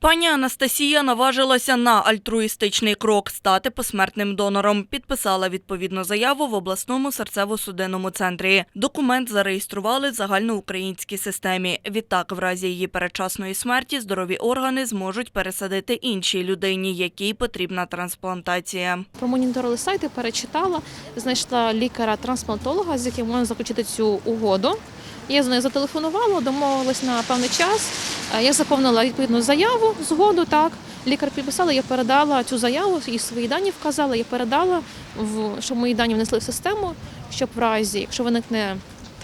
Пані Анастасія наважилася на альтруїстичний крок стати посмертним донором. Підписала відповідну заяву в обласному серцево-судинному центрі. Документ зареєстрували в загальноукраїнській системі. Відтак, в разі її передчасної смерті, здорові органи зможуть пересадити іншій людині, якій потрібна трансплантація. Промоніторили сайти, перечитала, знайшла лікаря-трансплантолога, з яким можна заключити цю угоду. Я з нею зателефонувала, домовилась на певний час. Е, Я заповнила відповідну заяву, згоду. Так лікар підписала, я передала цю заяву, і свої дані вказала. Я передала щоб мої дані внесли в систему, щоб в разі, якщо виникне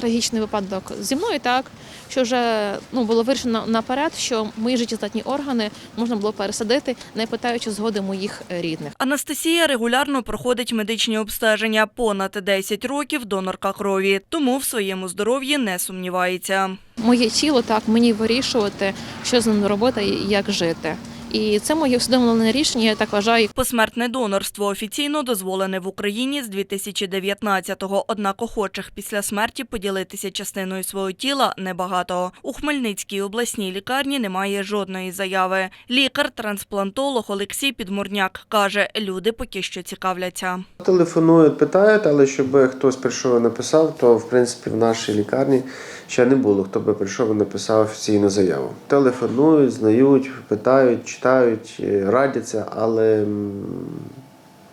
трагічний випадок зі мною, так що вже ну було вирішено наперед, що мої життєздатні органи можна було пересадити, не питаючи згоди моїх рідних. Анастасія регулярно проходить медичні обстеження. Понад 10 років донорка крові, тому в своєму здоров'ї не сумнівається. моє тіло так мені вирішувати, що з ним робити і як жити. І це моє усвідомлене рішення. Я так вважаю. Посмертне донорство офіційно дозволене в Україні з 2019-го, однак охочих після смерті поділитися частиною свого тіла небагато. У Хмельницькій обласній лікарні немає жодної заяви. Лікар-трансплантолог Олексій Підмурняк каже, люди поки що цікавляться. Телефонують, питають, але щоб хтось прийшов і написав, то в принципі в нашій лікарні ще не було, хто би прийшов і написав офіційну заяву. Телефонують, знають, питають, читають, радяться, але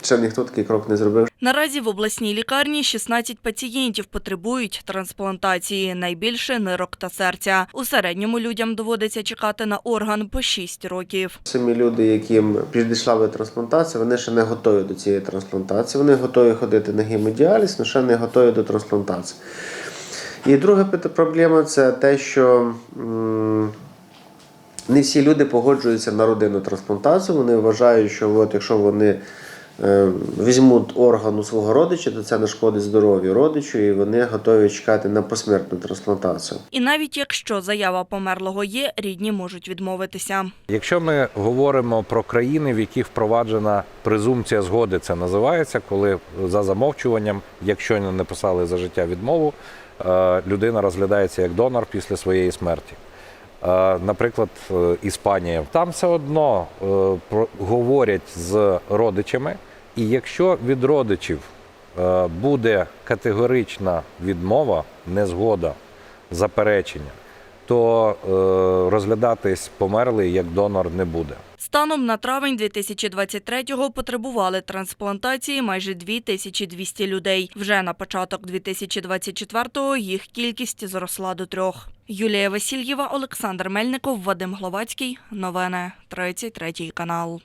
ще ніхто такий крок не зробив. Наразі в обласній лікарні 16 пацієнтів потребують трансплантації, найбільше нирок та серця. У середньому людям доводиться чекати на орган по 6 років. Самі люди, яким підійшла би трансплантація, вони ще не готові до цієї трансплантації. Вони готові ходити на гемодіаліз, але ще не готові до трансплантації. І друга проблема це те, що не всі люди погоджуються на родинну трансплантацію. Вони вважають, що от якщо вони е, візьмуть орган у свого родича, то це нашкодить здоров'ю родичу, і вони готові чекати на посмертну трансплантацію. І навіть якщо заява померлого є, рідні можуть відмовитися. Якщо ми говоримо про країни, в яких впроваджена презумпція згоди, це називається, коли за замовчуванням, якщо не написали за життя відмову, е, людина розглядається як донор після своєї смерті. Е, Наприклад, е, Іспанія. Там все одно е, говорять з родичами, і якщо від родичів буде категорична відмова, незгода, заперечення, то розглядатись померлий як донор не буде. Станом на травень 2023-го потребували трансплантації майже 2200 людей. Вже на початок 2024-го їх кількість зросла до трьох. Юлія Васильєва, Олександр Мельников, Вадим Гловацький. Новини 33 канал.